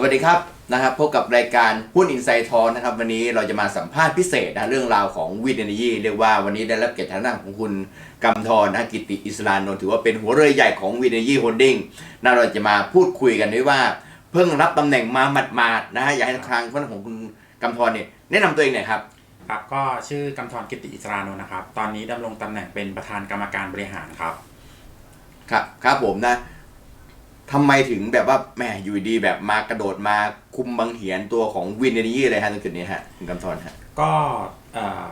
สวัสดีครับนะครับพบกับรายการหุ้นอินไซต์ทอนะครับวันนี้เราจะมาสัมภาษณ์พิเศษนะเรื่องราวของวินเอเนจีเรียกว่าวันนี้ได้รับเกียรติทางด้านของคุณกำธรนะกิติอิสลานนท์ถือว่าเป็นหัวเรือใหญ่ของวินเอเนจีโฮลดิ้งน่าเราจะมาพูดคุยกันด้วยว่า เพิ่งรับตำแหน่งมาหมาดๆนะฮะอยากให้ทางคนของคุณกำธรเนี่ยแนะนำตัวเองหน่อยครับครับก็ชื่อกำธรกิติอิสรานนท์นะครับตอนนี้ดำรงตำแหน่งเป็นประธานกรรมการบริหารครับครับครับผมนะ ทำไมถึงแบบว่าแหมอยู่ดีแบบมากระโดดมาคุมบังเหียนตัวของวินเอเนจีเลยฮะตรงจุดนี้ฮะคุณกำธรฮะก็เอ่อ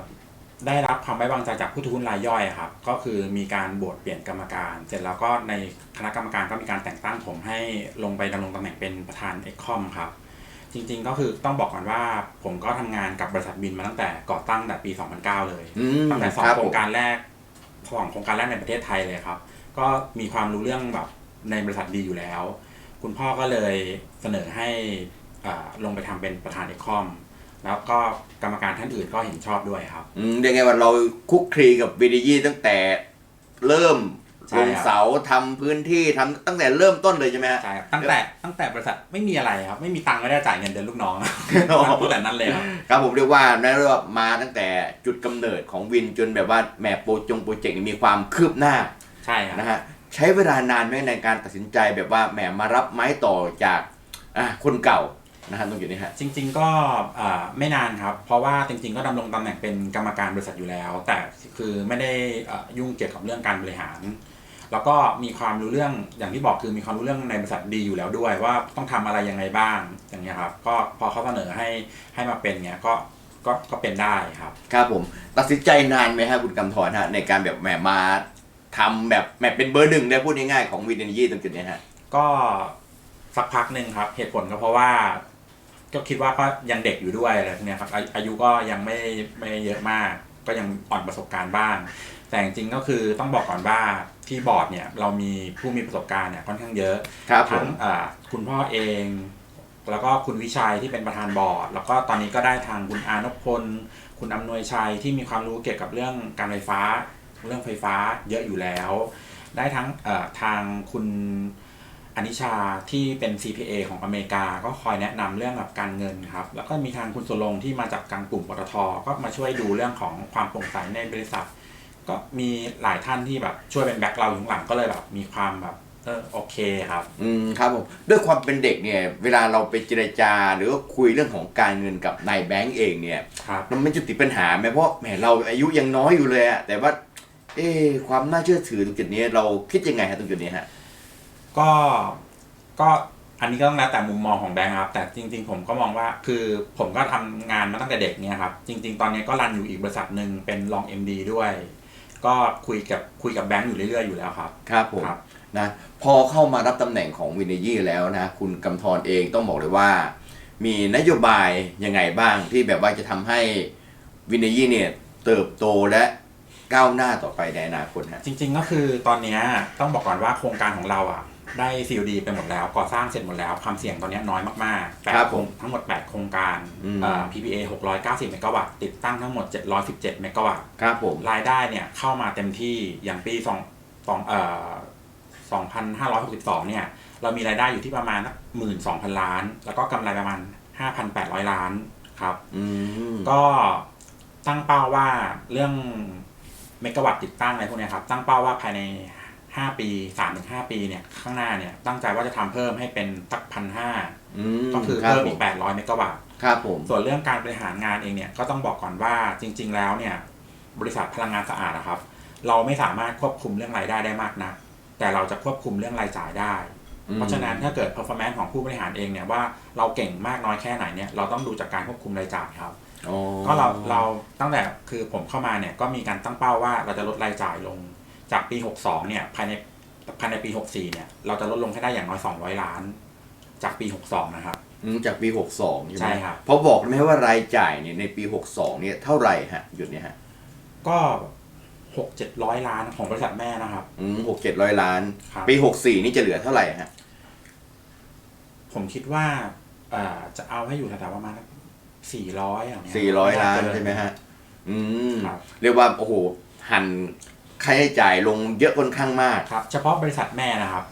ได้รับความไว้วางใจจากผู้ถือหุ้นรายย่อยครับ ก็คือมีการบวชเปลี่ยนกรรมการ เสร็จแล้วก็ในคณะกรรมการก็มีการแต่งตั้งผมให้ลงไปดำรงตำแหน่งเป็นประธานเอ็กคอมครับ จริงๆก็คือต้องบอกก่อนว่าผมก็ทำงานกับบริษัทบินมาตั้งแต่ก่อตั้งแต่ปี 2009 เลยอืมตั้งแต่สองครับโครผมงการแรกของโครงการแรกในประเทศไทยเลยครับ ก็มีความรู้เรื่องแบบ ในบริษัทดีอยู่แล้ว คุณพ่อก็เลยเสนอให้อ่าลงไปทำเป็นประธานเอกคอมแล้วก็กรรมการท่านอื่นก็เห็นชอบด้วยครับอืมเรียกไงว่าเราคุกคลีกับวิดียีตั้งแต่เริ่มใช่ลงครับเสาทำพื้นที่ทำตั้งแต่เริ่มต้นเลยใช่ไหมฮะใช่ครับตั้งแต่ตั้งแต่บริษัทไม่มีอะไรครับ ไม่มีตังค์ไม่ได้จ่ายเงินเดือนลูกน้องอ๋อตั้งแต่นั้นเลยครับครับผมเรียกว่านั่นเรียกว่ามาตั้งแต่จุดกำเนิดของวินจนแบบว่าแหมโปรจงโปรเจกต์นี่มีความคืบหน้าใช่ครับนะฮะ ใช้เวลานานไหมในการตัดสินใจแบบว่าแหมมารับไม้ต่อจากอะคนเก่านะฮะตรงจุดนี้ฮะ จริง ๆ ก็อ่าไม่นานครับ เพราะว่าจริง ๆ ก็ดำรงตำแหน่งเป็นกรรมการบริษัทอยู่แล้ว แต่คือไม่ได้อ่ายุ่งเกี่ยวกับเรื่องการบริหาร แล้วก็มีความรู้เรื่องอย่างที่บอกคือมีความรู้เรื่องในบริษัทดีอยู่แล้วด้วย ว่าต้องทำอะไรยังไงบ้างอย่างเงี้ยครับก็พอเขาเสนอให้ให้มาเป็นเงี้ยก็ก็ก็เป็นได้ครับ ครับผม ตัดสินใจนานไหมฮะคุณกำธรฮะในการแบบแหมมา ทำแบบแหมเป็นเบอร์หนึ่งได้พูดง่ายๆของวินเอเนจีตรงจุดนี้ฮะ ก็สักพักหนึ่งครับ เหตุผลก็เพราะว่า ก็คิดว่าก็ยังเด็กอยู่ด้วยอะไรพวกเนี้ยครับอาอายุก็ยังไม่ไม่เยอะมาก ก็ยังอ่อนประสบการณ์บ้าง แต่จริงๆก็คือต้องบอกก่อนว่าที่บอร์ดเนี่ยเรามีผู้มีประสบการณ์เนี่ยค่อนข้างเยอะครับผทั้มงอ่าคุณพ่อเอง แล้วก็คุณวิชัยที่เป็นประธานบอร์ด แล้วก็ตอนนี้ก็ได้ทางคุณอานพพล คุณอำนวยชัยที่มีความรู้เกี่ยวกับเรื่องการไฟฟ้า เรื่องไฟฟ้าเยอะอยู่แล้ว ได้ทั้งเอ่อทางคุณอนิชาที่เป็น CPA ของอเมริกา ก็คอยแนะนำเรื่องแบบการเงินครับ แล้วก็มีทางคุณสุรงค์ที่มาจากกลางกลุ่มปตทก็มาช่วยดูเรื่องของความโปร่งใสในบริษัท ก็มีหลายท่านที่แบบช่วยเป็นแบ็คเราอยู่ข้างหลังก็เลยแบบมีความแบบเออโอเคครับ อืมครับผมด้วยความเป็นเด็กเนี่ย เวลาเราไปเจรจาหรือว่าคุยเรื่องของการเงินกับนายแบงก์เองเนี่ยครับมันไม่จุดติดปัญหาไหมเพราะแหมเราอายุยังน้อยอยู่เลยอะแต่ว่า เอ๊ะความน่าเชื่อถือตรงจุดนี้เราคิดยังไงฮะตรงจุดนี้ฮะ ก็ก็อันนี้ก็ต้องแล้วแต่มุมมองของแบงค์ครับ แต่จริง ๆ ผมก็มองว่าคือผมก็ทำงานมาตั้งแต่เด็กเนี่ยครับ จริง ๆ ตอนนี้ก็รันอยู่อีกบริษัทหนึ่งเป็นรอง MD ด้วย ก็คุยกับคุยกับแบงค์อยู่เรื่อยๆอยู่แล้วครับ ครับผมครับ นะพอเข้ามารับตำแหน่งของวินเนยี่แล้วนะ คุณกำธรเองต้องบอกเลยว่า มีนโยบายยังไงบ้างที่แบบว่าจะทำให้วินเนยี่เนี่ยเติบโตและ ก้าวหน้าต่อไปในอนาคตฮะ จริง ๆ ก็คือตอนเนี้ยต้องบอกก่อนว่าโครงการของเราอะ ได้ COD ไปหมดแล้ว ก่อสร้างเสร็จหมดแล้ว ความเสี่ยงตอนเนี้ยน้อยมากๆแปดครับผมทั้งหมด 8 โครงการอืม เอ่อ PPA 690 เมกะวัตต์ติดตั้งทั้งหมด 717 เมกะวัตต์ ครับผม รายได้เนี่ยเข้ามาเต็มที่อย่างปี2 2เอ่อ2,562 เนี่ย เรามีรายได้อยู่ที่ประมาณหมื่นสองพันล้าน แล้วก็กำไรประมาณ 5,800 ล้านครับ อืม ก็ตั้งเป้าว่าเรื่อง เมกะวัตต์ติดตั้งอะไรพวกเนี้ยครับ ตั้งเป้าว่าภายใน 5 ปี 3-5 ปีเนี่ยข้างหน้าเนี่ยตั้งใจว่าจะทำเพิ่มให้เป็นสักพันห้าอืมก็คือรับเพิ่มผอีก 800 เมกะวัตต์ครับผมส่วนเรื่องการบริหารงานเองเนี่ยก็ต้องบอกก่อนว่าจริง ๆ แล้วเนี่ยบริษัทพลังงานสะอาดนะครับ เราไม่สามารถควบคุมเรื่องรายได้ได้มากนะแต่เราจะควบคุมเรื่องรายจ่ายได้ เพราะฉะนั้นถ้าเกิด performance ของผู้บริหารเองเนี่ยว่าเราเก่งมากน้อยแค่ไหนเนี่ยเราต้องดูจากการควบคุมรายจ่ายครับอ๋อ ก็เราเราตั้งแต่คือผมเข้ามาเนี่ยก็มีการตั้งเป้าว่าเราจะลดรายจ่ายลงจากปี 62 เนี่ยภายในภายในปี 64 เนี่ย เราจะลดลงให้ได้อย่างน้อย 200 ล้าน จากปี 62 นะครับอืมจากปี 62 ใช่ไหมใช่ครับเพราะบอกได้ไหมว่ารายจ่ายเนี่ยในปี 62 เนี่ยเท่าไหร่ฮะหยุดเนี่ยฮะก็หกเจ็ดร้อยล้านของบริษัทแม่นะครับ อืมหกเจ็ดร้อยล้านครับปี64นี่จะเหลือเท่าไหร่ฮะ ผมคิดว่าเอ่อจะเอาให้อยู่แถวๆประมาณ สี่ร้อยอย่างเงี้ยสี่ร้อยล้านเกิใช่ไหมฮะ อืมครับเรียกว่าโอ้โห หันค่าใช้จ่ายลงเยอะค่อนข้างมากครับ เฉพาะบริษัทแม่นะครับ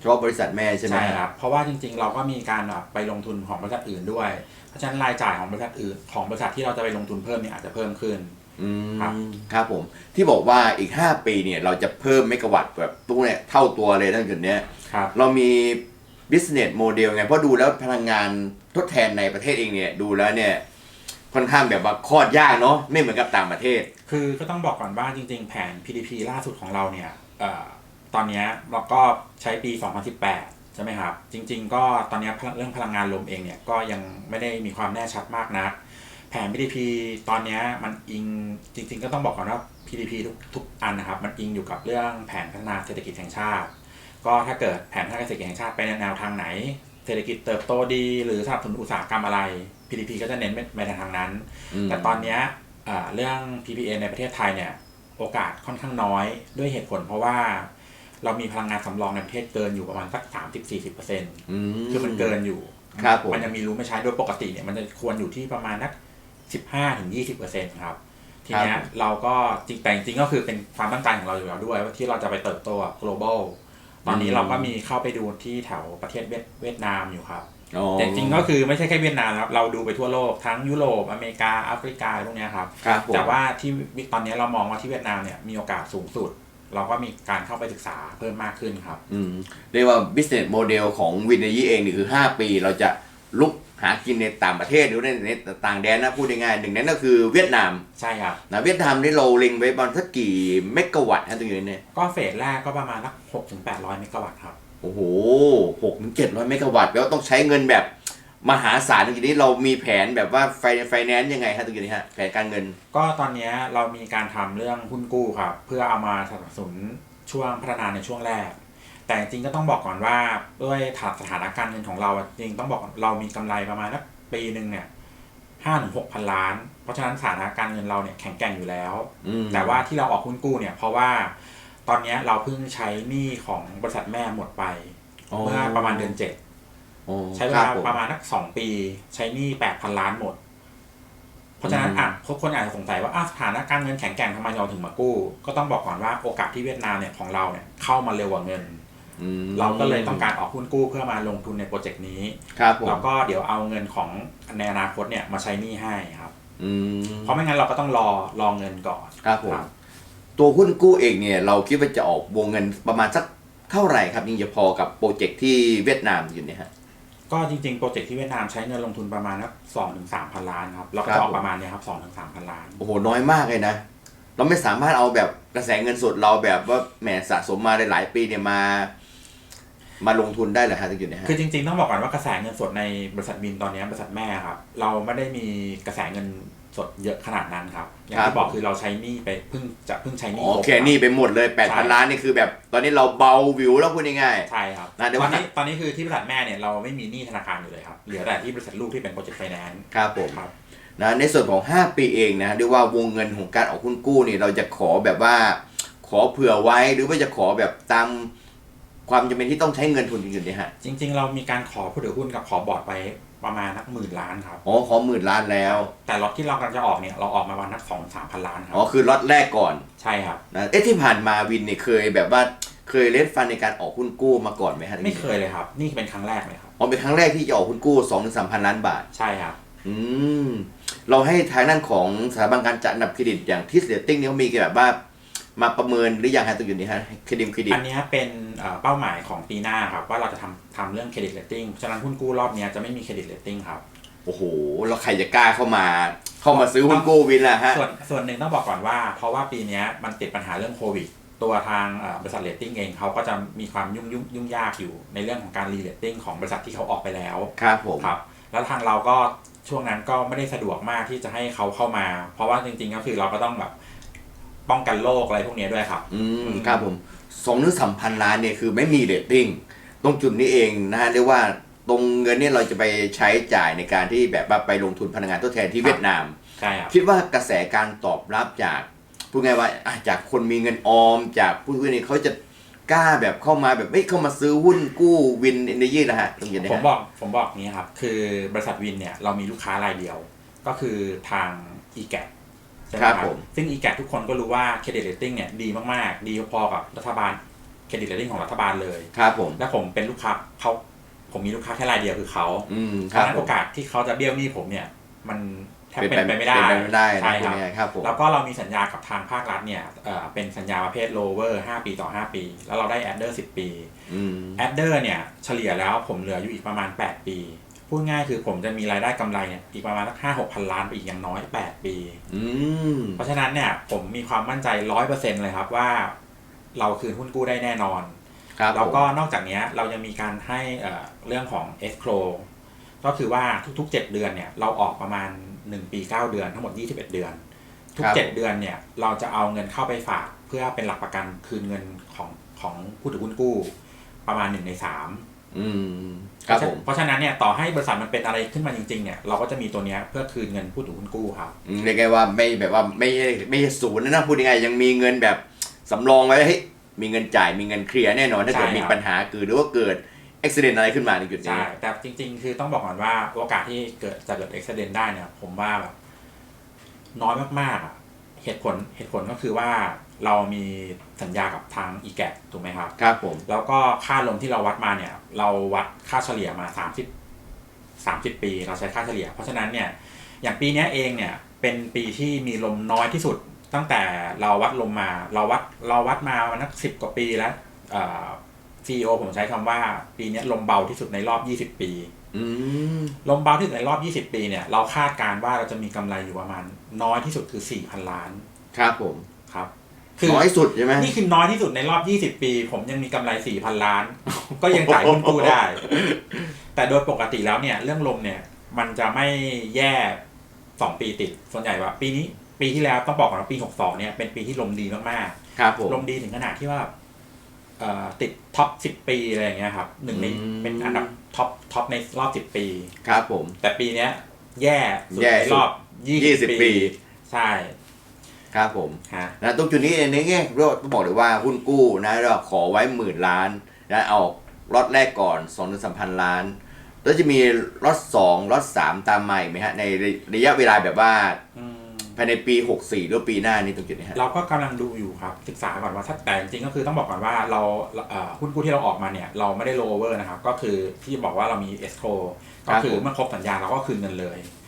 เฉพาะบริษัทแม่ใช่ไหมใช่ครับ เพราะว่าจริง ๆ เราก็มีการแบบไปลงทุนของบริษัทอื่นด้วย เพราะฉะนั้นรายจ่ายของบริษัทอื่นของบริษัทที่เราจะไปลงทุนเพิ่มเนี่ยอาจจะเพิ่มขึ้น อืครับมครับผม ที่บอกว่าอีก 5 ปีเนี่ยเราจะเพิ่มเมกะวัตต์แบบตู้เนี่ยเท่าตัวเลยทั้งจุดเนี้ย ครับ เรามี business model ไงเพราะดูแล้วพลังงานทดแทนในประเทศเองเนี่ยดูแล้วเนี่ยค่อนข้างแบบว่าคอดยากเนาะไม่เหมือนกับต่างประเทศ คือก็ต้องบอกก่อนว่าจริง ๆ แผน PDP ล่าสุดของเราเนี่ยอตอนนี้เราก็ใช้ปี 2018 ใช่ไหมครับ จริง ๆ ก็ตอนนี้เรื่องพลังงานลมเองเนี่ยก็ยังไม่ได้มีความแน่ชัดมากนักแผน PDP ตอนนี้มันอิงจริง ๆ ก็ต้องบอกก่อนว่า PDP ทุกทุกอันนะครับ มันอิงอยู่กับเรื่องแผนพัฒนาเศรษฐกิจแห่งชาติ ก็ถ้าเกิดแผนพัฒนาเศรษฐกิจแห่งชาติไปในแนวทางไหน เศรษฐกิจเติบโตดี หรือสนับสนุนอุตสาหกรรมอะไร PDP ก็จะเน้นไปในทางนั้นอืมแต่ตอนเนี้ยเอ่อเรื่อง PPA ในประเทศไทยเนี่ยโอกาสค่อนข้างน้อยด้วยเหตุผลเพราะว่าเรามีพลังงานสำรองในประเทศเกินอยู่ประมาณสัก 30-40%อืมคือมันเกินอยู่ครับผมมันยังมีรู้ไม่ใช้โดยปกติเนี่ยมันจะควรอยู่ที่ประมาณนัก 15-20%ครับทีเนี้ยเราก็จริงแต่จริงๆก็คือเป็นความตั้งใจของเราอยู่แล้วด้วยว่าที่เราจะไปเติบโตกับ global ตอนนี้เราก็มีเข้าไปดูที่แถวประเทศเวียดเวียดนามอยู่ครับอ๋อแต่จริงๆก็คือไม่ใช่แค่เวียดนามนะครับเราดูไปทั่วโลกทั้งยุโรปอเมริกาแอฟริกาพวกเนี้ยครับครับผมแต่ว่าที่ตอนนี้เรามองว่าที่เวียดนามเนี่ยมีโอกาสสูงสุด เราก็มีการเข้าไปศึกษาเพิ่มมากขึ้นครับอืมเรียกว่า business model ของวินเนยี่เองนี่คือ 5 ปีเราจะลุก หากินในต่างประเทศหรือในในต่างแดนนะพูดง่ายๆหนึ่งนั้นก็คือเวียดนามใช่ครับนะเวียดนามนี่เราเล็งไว้ประมาณสักกี่เมกะวัตต์ฮะตรงนี้เนี่ยก็เฟสแรกก็ประมาณสักหกถึงแปดร้อยเมกะวัตต์ครับโอ้โหหกถึงเจ็ดร้อยเมกะวัตต์แล้วต้องใช้เงินแบบมหาศาลตรงนี้เรามีแผนแบบว่าไฟไฟแนนซ์ยังไงฮะตรงนี้ฮะแผนการเงิน ก็ตอนนี้เรามีการทำเรื่องหุ้นกู้ครับเพื่อเอามาสนับสนุนช่วงพัฒนาในช่วงแรก แต่จริงๆก็ต้องบอกก่อนว่าด้วยฐานสถานการณ์เงินของเราอะจริงๆต้องบอกเรามีกำไรประมาณสักปีหนึ่งเนี่ยห้าถึงหกพันล้าน เพราะฉะนั้นสถานการณ์เงินเราเนี่ยแข็งแกร่งอยู่แล้วอืมแต่ว่าที่เราออกหุ้นกู้เนี่ย เพราะว่าตอนเนี้ยเราเพิ่งใช้หนี้ของบริษัทแม่หมดไปเมื่อประมาณเดือนเจ็ดอ๋อใช้เวครัลาบผมประมาณนักสองปี ใช้หนี้แปดพันล้านหมด เพราะฉะนั้นอืมอะทุกคนอาจจะสงสัยว่าอ้าวสถานะการเงินแข็งแกร่งทำไมเราถึงมากู้ ก็ต้องบอกก่อนว่าโอกาสที่เวียดนามเนี่ยของเราเนี่ยเข้ามาเร็วกว่าเงินอืม เราก็เลยต้องการออกหุ้นกู้เพื่อมาลงทุนในโปรเจกต์นี้ครับผมแล้วก็เดี๋ยวเอาเงินของในอนาคตเนี่ยมาใช้หนี้ให้ครับอืมเพราะไม่งั้นเราก็ต้องรอรอเงินก่อนครับผมตัวหุ้นกู้เองเนี่ย เราคิดว่าจะออกวงเงินประมาณสักเท่าไหร่ครับยิ่งจะพอกับโปรเจกต์ที่เวียดนามอยู่เนี่ยฮะก็จริงๆโปรเจกต์ที่เวียดนามใช้เงินลงทุนประมาณนักสองถึงสามพันล้านครับเราก็ครับจะออกผมประมาณเนี้ยครับสองถึงสามพันล้านโอ้โหน้อยมากเลยนะเราไม่สามารถเอาแบบกระแสเงินสดเราแบบว่าแหมสะสมมาหลายๆปีเนี่ยมา มาลงทุนได้เหรอฮะตรงจุดเนี้ยฮะ คือจริงๆ ต้องบอกก่อนว่ากระแสเงินสดในบริษัทบินตอนนี้บริษัทแม่ครับ เราไม่ได้มีกระแสเงินสดเยอะขนาดนั้นครับ อย่างครับที่บอกคือเราใช้หนี้ไปเพิ่งจะเพิ่งใช้หนี้โอครบเคนี่ไปหมดเลยใช่8,000 ล้านนี่คือแบบ ตอนนี้เราเบาวิวแล้วพูดง่าย ใช่ครับนะเดี๋ยวตอว่านนี้ตอนนี้คือที่บริษัทแม่เนี่ยเราไม่มีหนี้ธนาคารอยู่เลยครับเหลือแต่ที่บริษัทลูกที่เป็นโปรเจกต์ไฟแนนซ์ๆครับผม ครับ นะในส่วนของ 5 ปีเองนะเรียกว่าวงเงินของการออกหุ้นกู้นี่เราจะขอแบบว่า ขอเผื่อไว้หรือว่าจะขอแบบตาม ความจำเป็นที่ต้องใช้เงินทุนจริงๆเนี่ยฮะจริง ๆ เรามีการขอผู้ถือหุ้นกับขอบอร์ดไปประมาณนักหมื่นล้านครับ อ๋อขอหมื่นล้านแล้ว แต่ล็อตที่เรากำลังจะออกเนี่ยเราออกมาประมาณนักสองสามพันล้านครัอ๋อคือล็อตแรกก่อนใช่ครับ นะเอ๊ะที่ผ่านมาวินเนี่ยเคยแบบว่าเคยเล่นฟันในการออกหุ้นกู้มาก่อนไหมฮะไม่เคยเลยครับ นี่เป็นครั้งแรกเลยครับ อ๋อเป็นครั้งแรกที่จะออกหุ้นกู้2องถึงสามพันล้านบาท ใช่ครับ อืม เราให้ทางด้านของสถาบันการจัดอันดับเครดิตอย่างทิสเรตติ้งเนี่ยเขามีแบบว่า มาประเมินหรือยังฮะตรงอยู่นี้ฮะเครดิตเครดิตอันเนี้ยเป็นเอ่อเป้าหมายของปีหน้าครับ ว่าเราจะทำทำเรื่องเครดิตเลตติ้งฉะนั้นหุ้นกู้รอบเนี้ยจะไม่มีเครดิตเลตติ้งครับโอ้โหแล้วใครจะกล้าเข้ามาเข้ามาซื้อหุ้นกู้วินล่ะฮะส่วนส่วนหนึ่งต้องบอกก่อนว่า เพราะว่าปีเนี้ยมันติดปัญหาเรื่องโควิดตัวทางเอ่อบริษัทเลตติ้งเองเขาก็จะมีความยุ่งยุ่งยุ่งยากอยู่ในเรื่องของการรีเลตติ้งของบริษัทที่เขาออกไปแล้วครับผมครับแล้วทางเราก็ช่วงนั้นก็ไม่ได้สะดวกมากที่จะให้เขาเข้ามา เพราะว่าจริงๆก็คือเราก็ต้องแบบ ป้องกันโรคอะไรพวกเนี้ยด้วยครับอืมครับผมสองถึงสามพันล้านเนี่ยคือไม่มีเรตติ้งตรงจุดนี้เองนะฮะเรียกว่าตรงเงินเนี่ยเราจะไปใช้จ่ายในการที่แบบว่าไปลงทุนพลังงานทดแทนที่เวียดนาม ใช่ครับคิดว่ากระแสการตอบรับจากพูดง่ายว่าอะจากคนมีเงินออม จากผู้ซื้อนี่เขาจะกล้าแบบเข้ามาแบบไม่เข้ามาซื้อหุ้นกู้วินเอเนจีนะฮะตรงนี้นะผมฮะบอกผมบอกนี้ครับ คือบริษัทวินเนี่ยเรามีลูกค้ารายเดียว ก็คือทาง e g a t ใช่ไหมคครัรับบผม ซึ่ง e g a t ทุกคนก็รู้ว่าเครดิตเรตติ้งเนี่ยดีมากๆ ดีพอกับรัฐบาลเครดิตเรตติ้งของรัฐบาลเลย ครับผม และผมเป็นลูกค้าเขาผมมีลูกค้าแค่รายเดียวคือเขาอืมเพครัราะบฉะนั้นผโอมกาสที่เขาจะเบี้ยวหนี้ผมเนี่ย มันแทบเป็นเป็นไปไปไม่ได้เป็นไปไม่ได้นะใช่คุคณรับง่ายครับผมแล้วก็เรามีสัญญากับทางภาครัฐเนี่ยเอ่อเป็นสัญญาประเภท lower 5 ปีต่อ 5 ปี แล้วเราได้ adder 10 ปี อืม adder เนี่ยเฉลี่ยแล้วผมเหลืออยู่อีกประมาณ 8 ปี พูดง่ายคือผมจะมีรายได้กำไรเนี่ยอีกประมาณสักห้าหกพันล้านไปอีกอย่างน้อย8ปีอืมเพราะฉะนั้นเนี่ยผมมีความมั่นใจร้อยเปอร์เซ็นเลยครับว่า เราคืนหุ้นกู้ได้แน่นอนครับแล้วผมก็นอกจากเนี้ยเรายังมีการให้เอ่อเรื่องของ escrow ก็คือว่าทุกๆ 7 เดือนเนี่ยเราออกประมาณ 1 ปี 9 เดือนทั้งหมด 21 เดือน ทุกครับ7เดือนเนี่ยเราจะเอาเงินเข้าไปฝาก เพื่อเป็นหลักประกันคืนเงินของของผู้ถือหุ้นกู้ ประมาณ1ใน3อืม ครับผม เพราะฉะนั้นเนี่ยต่อให้บริษัทมันเป็นอะไรขึ้นมาจริงๆเนี่ยเราก็จะมีตัวเนี้ยเพื่อคืนเงินผู้ถือหุ้นกู้ครับอืมเรียกได้ว่าไม่แบบว่าไม่ไม่ใช่ศูนย์นะนะพูดยังไงยังมีเงินแบบสำรองไว้เฮ้ยมีเงินจ่ายมีเงินเคลียร์แน่นอนถ้าเกิดใช่ครับมีปัญหาเกิดหรือว่าเกิดอุบิเหตุอะไรขึ้นมาในจุดนี้ ใช่แต่จริง ๆ คือต้องบอกก่อนว่าโอกาสที่เกิดจะเกิดอุบิเหตุได้เนี่ยผมว่าแบบน้อยมากๆอะเหตุผลเหตุผลก็คือว่า เรามีสัญญากับทางอีแกถูกไหมครับ ครับผมแล้วก็ค่าลมที่เราวัดมาเนี่ย เราวัดค่าเฉลี่ยมา 30 30 ปี เราใช้ค่าเฉลี่ย เพราะฉะนั้นเนี่ยอย่างปีเนี้ยเองเนี่ยเป็นปีที่มีลมน้อยที่สุด ตั้งแต่เราวัดลมมา เราวัดเราวัดมามันนักสิบกว่าปีแล้วซีอีโอผมใช้คำว่าปีเนี้ยลมเบาที่สุดในรอบ 20 ปีอืมลมเบาที่สุดในรอบ 20 ปีเนี่ย เราคาดการณ์ว่าเราจะมีกำไรอยู่ประมาณน้อยที่สุดคือ 4,000 ล้าน ครับผมครับ น้อยสุดใช่ไหมนี่คือน้อยที่สุดในรอบ 20 ปี ผมยังมีกำไร4,000ล้าน ก็ยังจ่ายหุ้นกู้ได้ แต่โดยปกติแล้วเนี่ย เรื่องลมเนี่ย มันจะไม่แย่2ปีติด ส่วนใหญ่ว่าปีนี้ปีที่แล้วต้องบอกก่อนว่าปี 62 เนี่ยเป็นปีที่ลมดีมากครับผมๆลมดีถึงขนาดที่ว่าเอ่อติดท็อป 10 ปีอะไรอย่างเงี้ยครับหนึ่งในอืมเป็นอันดับท็อปท็อปในรอบ 10 ปี ครับผม แต่ปีเนี้ย แย่สุดแย่ในสุดรอบ 20 20 ปี ปี ใช่ ครับผมฮะนะตรงจุดนี้ในแง่เราต้องบอกเลยว่าหุ้นกู้นะเราขอไว้หมื่นล้านนะเอาล็อตแรกก่อน2องถึงสามพันล้าน แล้วจะมีล็อตสองล็อตสามตามมาอีกไหมฮะ ในระยะเวลาแบบว่าอืมภายในปี 64 หรือปีหน้านี่ตรงจุดนี้ฮะเราก็กำลังดูอยู่ครับศึกษาก่อนว่าถ้าแต่จริงๆก็คือต้องบอกก่อนว่าเราเอ่อหุ้นกู้ที่เราออกมาเนี่ยเราไม่ได้โลเวอร์นะครับ ก็คือที่บอกว่าเรามีเอสโคก็คือเมื่อครบสัญญาเราก็คืนเงินเลยอืม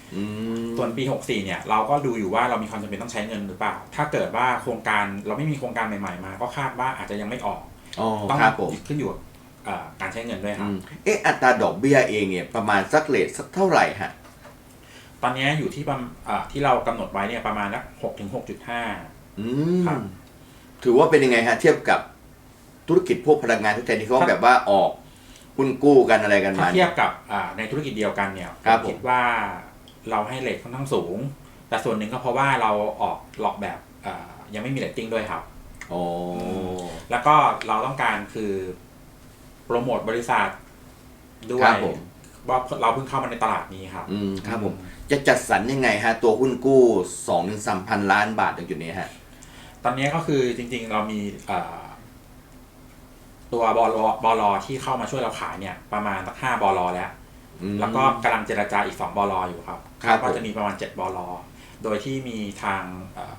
ส่วนปี 64 เนี่ย เราก็ดูอยู่ว่าเรามีความจำเป็นต้องใช้เงินหรือเปล่า ถ้าเกิดว่าโครงการเราไม่มีโครงการใหม่ๆมา ก็คาดว่าอาจจะยังไม่ออกอ๋อต้องครับผมขึ้นอยู่กับเอ่อการใช้เงินด้วยคอืรับมเอ๊ะอัตราดอกเบี้ยเองเนี่ยประมาณสักเลทสักเท่าไหร่ฮะ ตอนนี้อยู่ที่ประมาณเอ่อที่เรากำหนดไว้เนี่ยประมาณสัก6ถึง6.5อืมครับถือว่าเป็นยังไงฮะ เทียบกับธุรกิจพวกพลังงานทดแทนที่เขาครับแบบว่าออกหุ้นกู้กันอะไรกันถ้ามาเทียบกับอ่าในธุรกิจเดียวกันเนี่ยครับผมคิดว่า เราให้เลทค่อนข้างสูง แต่ส่วนหนึ่งก็เพราะว่าเราออกหลอกแบบอ่ายังไม่มีเลตติ้งด้วยครับโอ้แล้วก็เราต้องการคือโปรโมทบริษัทด้วครัยบผมว่าเราเพิ่งเข้ามาในตลาดนี้ครับ อืมครับผม จะจัดสรรยังไงฮะ ตัวหุ้นกู้สองถึงสามพันล้านบาทตรงจุดนี้ฮะ ตอนนี้ก็คือจริง ๆ เรามีอ่าตัวบอลบอลที่เข้ามาช่วยเราขายเนี่ย ประมาณสักห้าบอลแล้วอืม แล้วก็กำลังเจรจาอีก 2บลอยู่ครับครับก็ผมจะมีประมาณ 7บลโดยที่มีทางเอ่อ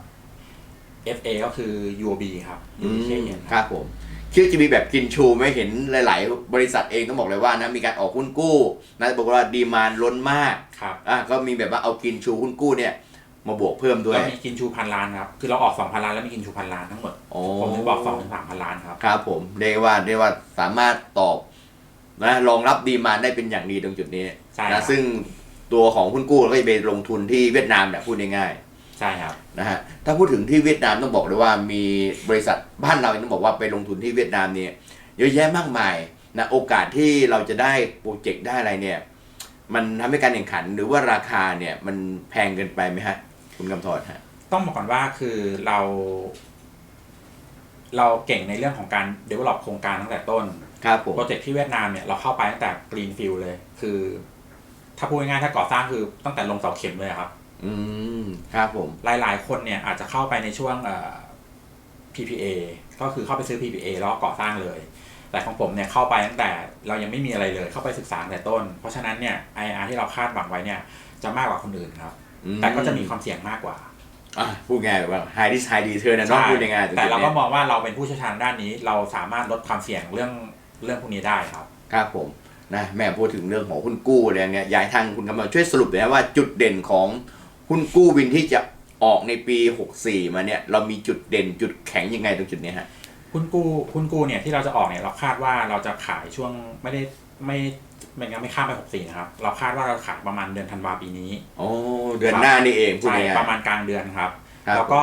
FA ก็คือ UOB ครับอื UOB มเคเอ็นครับผมคิดว่าจะมีแบบกินชูไหม่เห็นหลาย ๆ บริษัทเองต้องบอกเลยว่านะมีการออกหุ้นกู้นะบอกว่าดีมานล้นมากครับอะก็มีแบบว่าเอากินชูหุ้นกู้เนี่ยมาบวกเพิ่มด้วยเรามีกินชูพันล้านครับคือเราออก2,000ล้านแล้วมีกินชูพันล้านทั้งหมดโอ้ผมถึงบอก2ถึง3,000ล้านครับครับผมเรียกว่าเรียกว่าสามารถตอบ นะรองรับดีมานได้เป็นอย่างดีตรงจุดนี้ใช่ครันะบ ซึ่งตัวของหุ้นกู้ก็จะไปลงทุนที่เวียดนามเนี่ยพูดง่ายๆ ใช่ครับ นะฮะถ้าพูดถึงที่เวียดนามต้องบอกเลยว่ามีบริษัทบ้านเราต้องบอกว่าไปลงทุนที่เวียดนามเนี่ยเยอะแยะมากมายนะโอกาสที่เราจะได้โปรเจกต์ได้อะไรเนี่ย มันทำให้การแข่งขันหรือว่าราคาเนี่ยมันแพงเกินไปไหมฮะ คุณกำธรฮะ ต้องบอกก่อนว่าคือเรา เราเก่งในเรื่องของการ develop โครงการตั้งแต่ต้น ครับผมโปรเจกต์ที่เวียดนามเนี่ยเราเข้าไปตั้งแต่ greenfield เลย คือ ถ้าพูดง่ายๆถ้าก่อสร้างคือตั้งแต่ลงเสาเข็มเลยอะครับ อืมครับผม หลายๆ คนเนี่ยอาจจะเข้าไปในช่วงเอ่อ PPA ก็คือเข้าไปซื้อ PPA แล้วก็ก่อสร้างเลย แต่ของผมเนี่ยเข้าไปตั้งแต่เรายังไม่มีอะไรเลย เข้าไปศึกษาตั้งแต่ต้น เพราะฉะนั้นเนี่ย IR ที่เราคาดหวังไว้เนี่ยจะมากกว่าคนอื่นครับอืแต่ก็จะมีความเสี่ยงมากกว่าอะพูดง่ายแบบว่า high risk high return นะเน้องใช่พูดยังไงถึงแต่เราจุดก็นี้มองว่าเราเป็นผู้เชี่ยวชาญด้านนี้ เราสามารถลดความเสี่ยงเรื่อง เรื่องพวกนี้ได้ครับ ครับผมนะแม่พูดถึงเรื่องของหุ้นกู้อะไรเงี้ยอยากให้ทางคุณกำลังช่วยสรุปหน่อยนะว่าจุดเด่นของหุ้นกู้วินที่จะออกในปี 64 มาเนี่ยเรามีจุดเด่นจุดแข็งยังไงตรงจุดเนี้ยฮะหุ้นกู้หุ้นกู้เนี่ยที่เราจะออกเนี่ยเราคาดว่าเราจะขายช่วงไม่ได้ไม่ไม่งั้นไม่ข้ามไป 64 นะครับ เราคาดว่าเราขายประมาณเดือนธันวาปีนี้โอ้เดือนหน้านี่เองพูดใช่ง่ายๆ ประมาณกลางเดือนครับ ครับ แล้วก็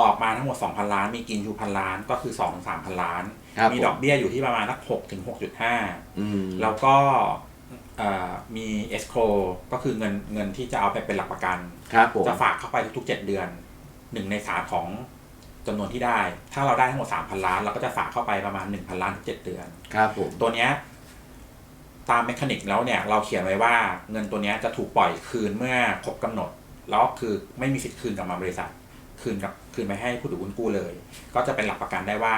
ออกมาทั้งหมด 2,000 ล้าน มีกินชูพันล้านก็คือ2ถึง3,000 ล้าน ครับมีดอกเบี้ยอยู่ที่ประมาณสัก6ถึง6.5อืมแล้วก็เอ่อมี escrow ก็คือเงินเงินที่จะเอาไปเป็นหลักประกันครับผมจะฝากเข้าไปทุกๆ7เดือนหนึ่งในสามของจำนวนที่ได้ ถ้าเราได้ทั้งหมด3,000ล้าน เราก็จะฝากเข้าไปประมาณ1,000ล้านทุก7เดือนครับผมตัวเนี้ยตามเมคานิกแล้วเนี่ย เราเขียนไว้ว่าเงินตัวเนี้ยจะถูกปล่อยคืนเมื่อครบกำหนด แล้วคือไม่มีสิทธิ์คืนกลับมาบริษัท คืนกับคืนไปให้ผู้ถือหุ้นกู้เลย ก็จะเป็นหลักประกันได้ว่า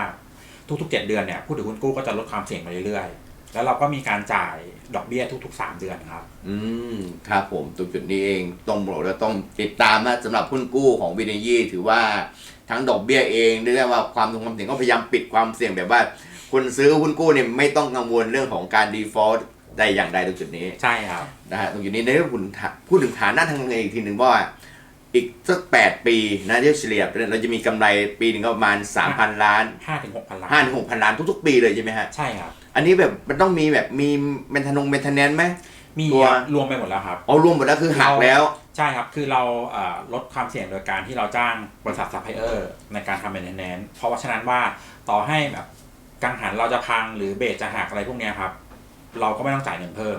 ทุกๆ 7 เดือนเนี่ยผู้ถือหุ้นกู้ก็จะลดความเสี่ยงไปเรื่อยๆ แล้วเราก็มีการจ่ายดอกเบี้ยทุก ๆ 3 เดือนครับ อืมครับผมตรงจุดนี้เองต้องบอกแล้วต้องติดตามนะสำหรับหุ้นกู้ของวินยี่ถือว่าทั้งดอกเบี้ยเองเรียกว่าความความเสี่ยงก็พยายามปิดความเสี่ยงแบบว่าคนซื้อหุ้นกู้เนี่ยไม่ต้องกังวลเรื่องของการ default ใดอย่างใดตรงจุดนี้ใช่ครับนะฮะตรงจุดนี้ในเรื่องคุณพูดถึงฐานะทางเงินอีกทีหนึ่งว่า อีกสักแปดปีนะที่เฉลี่ยเราจะมีกำไรปีหนึ่งก็ประมาณสามพันล้าน5ถึง6,000ล้านห้าถึงหกพันล้านทุกๆ ปีเลยใช่ไหมฮะใช่ครับ อันนี้แบบมันต้องมีแบบมีเมนทนงเมนเทนแนนไหมมีตัวรวมไปหมดแล้วครับเอารวมหมดแล้วคือหักแล้วใช่ครับ คือเราเอ่อลดความเสี่ยงโดยการที่เราจ้างบริษัทซัพพลายเออร์ในการทำเป็นแนนเพราะว่าฉะนั้นว่าต่อให้แบบกังหันเราจะพังหรือเบรกจะหักอะไรพวกเนี้ยครับ เราก็ไม่ต้องจ่ายเงินเพิ่ม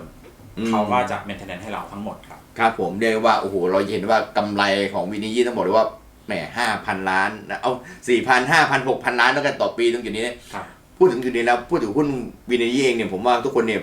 อืมเขาก็จะเมนเทนแนนให้เราทั้งหมดครับ ครับผมเรียกว่าโอ้โหเราเห็นว่ากำไรของวินิยี่ต้องบอกเลยว่าแหมห้าพันล้านนะเอาสี่พันห้าพันหกพันล้านแล้วกันต่อปีตรงจุดนี้ครับพูดถึงจุดนี้แล้วพูดถึงหุ้นวินิยี่เองเนี่ยผมว่าทุกคนเนี่ย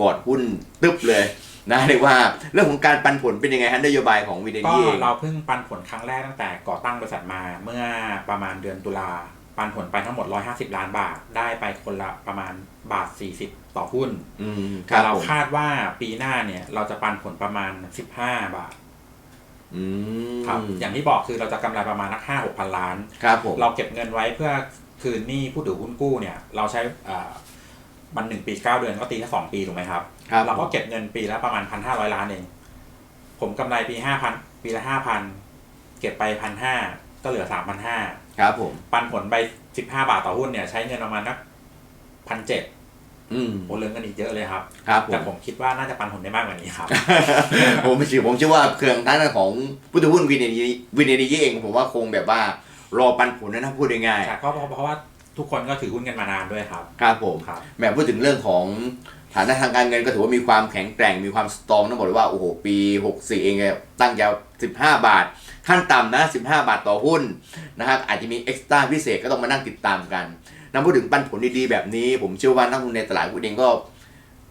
กอดหุ้นตึ๊บเลยนะเรียกว่าเรื่องของการปันผลเป็นยังไงฮะนโยบายของวินิก็ยี่เองเราเพิ่งปันผลครั้งแรกตั้งแต่ก่อตั้งบริษัทมาเมื่อประมาณเดือนตุลา ปันผลไปทั้งหมด 150 ล้านบาท ได้ไปคนละประมาณบาท 40 ต่อหุ้นอืมคแต่รับเราผมคาดว่าปีหน้าเนี่ย เราจะปันผลประมาณ 15 บาทอืมครับ อย่างที่บอกคือเราจะกำไรประมาณนักห้าหกพันล้าน ครับผม เราเก็บเงินไว้เพื่อคืนหนี้ผู้ถือหุ้นกู้เนี่ย เราใช้อ่ามันหนึ่งปีเก้าเดือนก็ตีแค่สองปีถูกไหมครับครับ เราก็เก็บเงินปีละประมาณพันห้าร้อยล้านเอง ผมกำไรปีห้าพันปีละห้าพัน เก็บไปพันห้าก็เหลือสามพันห้า ครับผม ปันผลไปสิบห้าบาทต่อหุ้นเนี่ยใช้เงินประมาณนักพันเจ็ดอืมโอ้เหลือเงินอีกเยอะเลยครับครับผแต่มผมคิดว่าน่าจะปันผลได้มากกว่านี้ครับ ผมไม่เชื่อผมเชื่อว่าเครื่องทางด้านของผู้ถือหุ้นวินิยี่วินิยี่เองผมว่าคงแบบว่ารอปันผลนะนะพูดง่ายแต่ก็เพราะเพราะว่าทุกคนก็ถือหุ้นกันมานานด้วยครับๆครับผมครับแหมพูดถึงเรื่องของฐานะทางการเงินก็ถือว่ามีความแข็งแกร่งมีความสตรองต้องบอกเลยว่าโอ้โหปี 64 เองเนี่ยตั้งยาว15 บาท ขั้นต่ำนะ 15 บาทต่อหุ้นนะครับอาจจะมีเอ็กซ์ตร้าพิเศษก็ต้องมานั่งติดตามกันนะพูดถึงปันผลดีๆแบบนี้ ผมเชื่อว่านักลงทุนในตลาดหุ้นเองก็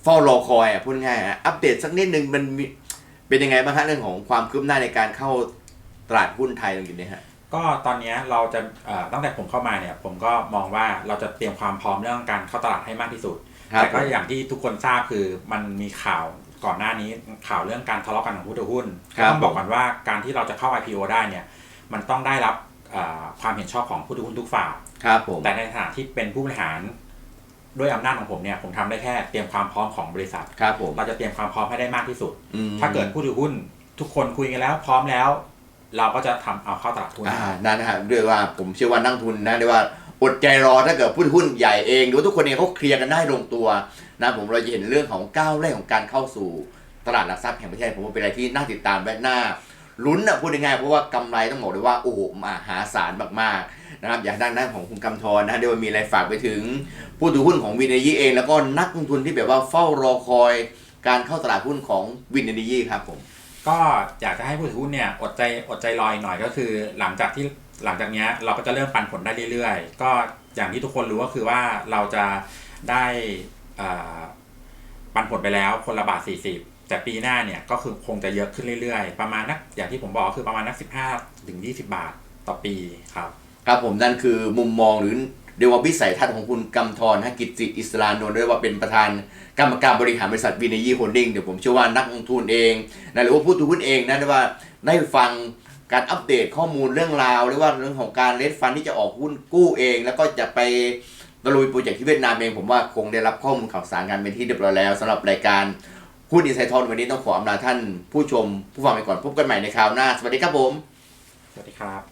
เฝ้ารอคอยอะพูดง่ายๆอะอัปเดตสักนิดนึงมันมีเป็นยังไงบ้างฮะเรื่องของความคืบหน้าในการเข้าตลาดหุ้นไทยตรงนี้ฮะก็ตอนเนี้ยเราจะเอ่อตั้งแต่ผมเข้ามาเนี่ย ผมก็มองว่าเราจะเตรียมความพร้อมเรื่องการเข้าตลาดให้มากที่สุดครับแต่ก็ผมอย่างที่ทุกคนทราบคือมันมีข่าว ก่อนหน้านี้ข่าวเรื่องการทะเลาะกันของผู้ถือหุ้นครัก็บต้องบอกก่อนว่าการที่เราจะเข้า IPO ได้เนี่ยมันต้องได้รับเอ่อความเห็นชอบของผู้ถือหุ้นทุกฝ่ายครับผมแต่ในฐานะที่เป็นผู้บริหารด้วยอำนาจของผมเนี่ยผมทำได้แค่เตรียมความพร้อมของบริษัทครับผมเราจะเตรียมความพร้อมให้ได้มากที่สุดอืมถ้าเกิดผู้ถือหุ้นทุกคนคุยกันแล้วพร้อมแล้ว เราก็จะทำเอาเข้าตลาดหุ้นอ่านั่นนะฮะเรียกว่าผมเชื่อว่านักทุนนะเรียกว่าอดใจรอถ้าเกิดผู้ถือหุ้นใหญ่เองหรือว่าทุกคนเองเขาเคลียร์กันได้ลงตัว นะผมเราจะเห็นเรื่องของก้าวแรกของการเข้าสู่ตลาดหลักทรัพย์แห่งประเทศผมว่าเป็นอะไรที่น่าติดตามและน่าลุ้นนะพูดง่ายๆเพราะว่ากำไรต้องบอกเลยว่าโอ้โหมหาศาลมากๆนะครับอย่างด้านหน้าของคุณกำธรนะเดี๋ยวมีอะไรฝากไปถึง ผู้ถือหุ้นของวินเนยีเอง แล้วก็นักลงทุนที่แบบว่าเฝ้ารอคอยการเข้าตลาดหุ้นของวินเนยีครับผมก็อยากจะให้ผู้ถือหุ้นเนี่ยอดใจอดใจรออีกหน่อยก็คือ หลังจากที่หลังจากเนี้ยเราก็จะเริ่มปันผลได้เรื่อยๆ ก็อย่างที่ทุกคนรู้ก็คือว่าเราจะได้ ปันผลไปแล้วคนละบาท 40 แต่ปีหน้าเนี่ยก็คือคงจะเยอะขึ้นเรื่อยๆ ประมาณนักอย่างที่ผมบอกคือประมาณนัก 15ถึง20 บาทต่อปีครับ ครับผมนั่นคือมุมมองหรือเรียกว่าวิสัยทัศน์ของคุณกำธรฮะกิจจิอิสลานนท์ด้วยว่าเป็นประธานกรรมการบริหารบริษัทวินยี่โฮลดิ้งเดี๋ยวผมเชื่อว่านักลงทุนเองนะหรือว่าผู้ถือหุ้นเองนะว่าได้ฟังการอัปเดตข้อมูลเรื่องราวหรือว่าเรื่องของการเลดฟันที่จะออกหุ้นกู้เอง แล้วก็จะไป ตะลุยโปรเจกต์ที่เวียดนามเองผมว่าคงได้รับข้อมูลข่าวสารกันเป็นที่เรียบร้อยแล้วสำหรับรายการหุ้นอินไซต์ทอนวันนี้ต้องขออำลาท่านผู้ชมผู้ฟังไปก่อนพบกันใหม่ในคราวหน้า สวัสดีครับผม สวัสดีครับ